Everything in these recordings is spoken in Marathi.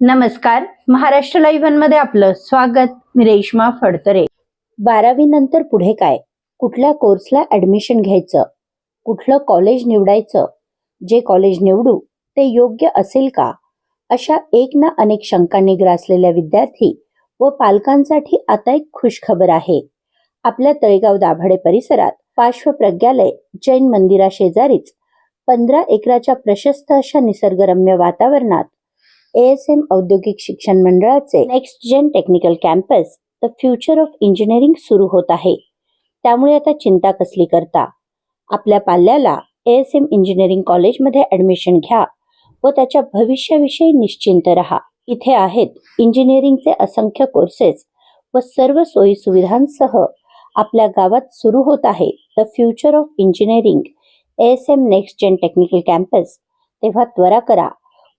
नमस्कार. महाराष्ट्र लाईव्हमध्ये आपलं स्वागत. मी रेश्मा फडतरे. बारावी नंतर पुढे काय? कुठल्या कोर्सला ऍडमिशन घ्यायचं? कुठलं कॉलेज निवडायचं? जे कॉलेज निवडू ते योग्य असेल का? अशा एक ना अनेक शंकांनी ग्रासलेल्या विद्यार्थी व पालकांसाठी आता एक खुशखबर आहे. आपल्या तळेगाव दाभाडे परिसरात पार्श्वप्रज्ञालय जैन मंदिराशेजारीच पंधरा एकराच्या प्रशस्त अशा निसर्गरम्य वातावरणात एएसएम औद्योगिक शिक्षण मंडळाचे next gen technical campus the future of engineering सुरू होत आहे. त्यामुळे आता चिंता कसली करता? आपल्या पाल्याला एएसएम इंजिनिअरिंग कॉलेजमध्ये ऍडमिशन घ्या व त्याच्या भविष्याविषयी निश्चिंत रहा. इथे आहेत इंजिनिअरिंगचे असंख्य कोर्सेस व सर्व सोयी सुविधांसह आपल्या गावात सुरू होत आहे the future of engineering ASM next gen technical campus तेव्हा त्वरा करा.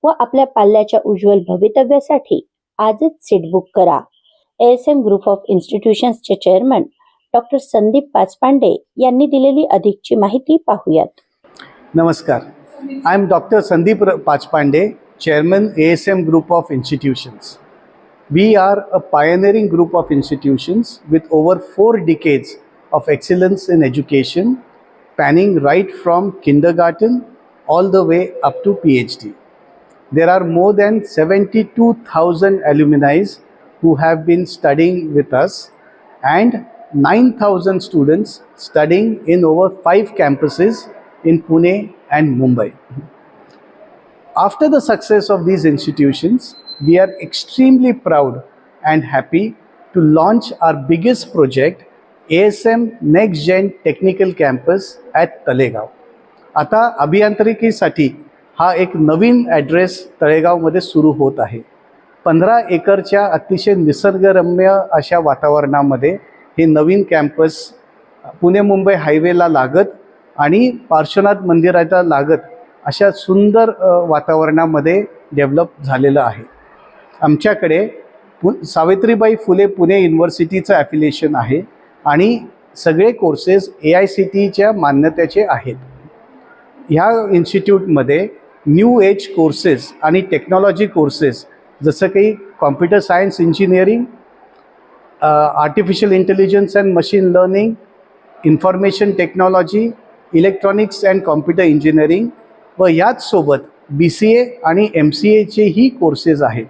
व आपल्या पाल्याच्या उज्ज्वल भवितव्यासाठी आजच सीट बुक करा. एस एम ग्रुप ऑफ इन्स्टिट्यूशन्सचे चेअरमन डॉक्टर संदीप पाचपांडे यांनी दिलेली अधिकची माहिती पाहूयात. नमस्कार. I am doctor Sandeep Pachpande chairman A S M group of institutions we are a pioneering group of institutions with over four decades of excellence in education spanning right from kindergarten all the way up to P H D There are more than 72,000 alumni who have been studying with us and 9,000 students studying in over five campuses in Pune and Mumbai. After the success of these institutions, we are extremely proud and happy to launch our biggest project, ASM Next Gen Technical Campus at Talegaon. आता अभियांत्रिकीसाठी हा एक नवीन ॲड्रेस तळेगावमध्ये सुरू होत आहे. पंधरा एकरच्या अतिशय निसर्गरम्य अशा वातावरणामध्ये हे नवीन कॅम्पस पुणे मुंबई हायवेला लागत आणि पार्श्वनाथ मंदिराच्या लागत अशा सुंदर वातावरणामध्ये डेव्हलप झालेलं आहे. आमच्याकडे पु सावित्रीबाई फुले पुणे युनिव्हर्सिटीचं ॲफिलिएशन आहे आणि सगळे कोर्सेस ए आय सी टीच्या मान्यतेचे आहेत. ह्या इन्स्टिट्यूटमध्ये न्यू एज कोर्सेस आणि टेक्नॉलॉजी कोर्सेस जसं काही computer science engineering artificial intelligence and machine learning information technology electronics and computer engineering व याचसोबत बी सी ए आणि एम सी एचेही कोर्सेस आहेत.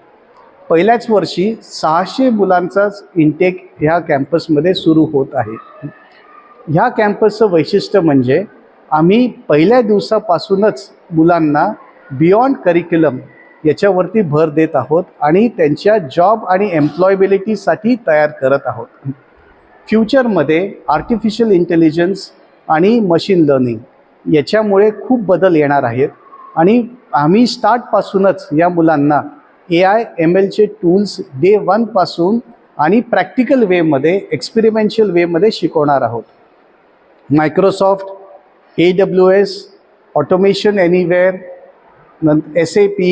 पहिल्याच वर्षी सहाशे मुलांचाच इंटेक ह्या कॅम्पसमध्ये सुरू होत आहे. ह्या कॅम्पसचं वैशिष्ट्य म्हणजे आम्ही पहिल्या दिवसापासूनच मुलांना बियॉन्ड करिक्युलम याच्यावरती भर देत आहोत आणि त्यांच्या जॉब आणि एम्प्लॉयबिलिटीसाठी तयार करत आहोत. फ्युचरमध्ये आर्टिफिशियल इंटेलिजन्स आणि मशीन लर्निंग याच्यामुळे खूप बदल येणार आहेत आणि आम्ही स्टार्टपासूनच या मुलांना ए आय एम एलचे टूल्स डे वनपासून आणि प्रॅक्टिकल वेमध्ये एक्सपेरिमेंशियल वेमध्ये शिकवणार आहोत. Microsoft A W S automation anywhere S A P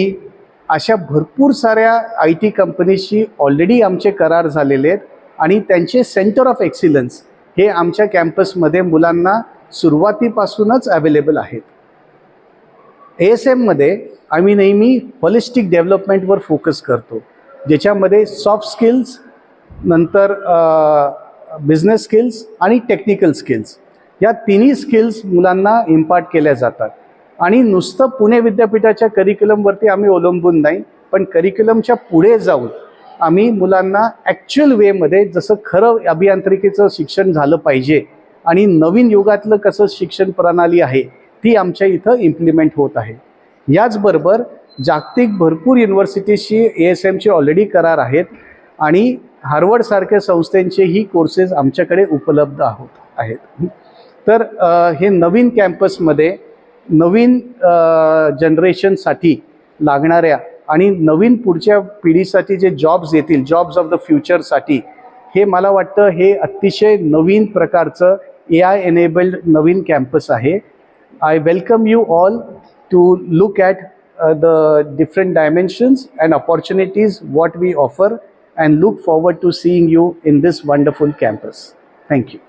अशा भरपूर साऱ्या आय टी कंपनीशी ऑलरेडी आमचे करार झालेले आहेत. आणि त्यांचे सेंटर ऑफ एक्सिलन्स हे आमच्या कॅम्पसमध्ये मुलांना सुरुवातीपासूनच अवेलेबल आहेत. ए एस एममध्ये आम्ही नेहमी हॉलिस्टिक डेव्हलपमेंटवर फोकस करतो. ज्याच्यामध्ये सॉफ्ट स्किल्स नंतर बिझनेस स्किल्स आणि टेक्निकल स्किल्स या तिन्ही स्किल्स मुलांना इम्पार्ट केल्या जातात. आणि नुसतं पुणे विद्यापीठाच्या करिक्युलमवरती आम्ही अवलंबून नाही पण करिक्युलमच्या पुढे जाऊन आम्ही मुलांना ॲक्च्युअल वेमध्ये जसं खरं अभियांत्रिकीचं शिक्षण झालं पाहिजे आणि नवीन युगातलं कसं शिक्षण प्रणाली आहे ती आमच्या इथं इम्प्लिमेंट होत आहे. याचबरोबर जागतिक भरपूर युनिव्हर्सिटीशी ए एस एमचे ऑलरेडी करार आहेत आणि हार्वर्डसारख्या संस्थांचेही कोर्सेस आमच्याकडे उपलब्ध आहोत आहेत. तर हे नवीन कॅम्पसमध्ये नवीन जनरेशनसाठी लागणाऱ्या आणि नवीन पुढच्या पिढीसाठी जे जॉब्स येतील जॉब्स ऑफ द फ्युचरसाठी हे मला वाटतं हे अतिशय नवीन प्रकारचं ए आय एनेबल्ड नवीन कॅम्पस आहे. I welcome you all to look at the different dimensions and opportunities what we offer and look forward to seeing you in this wonderful campus thank you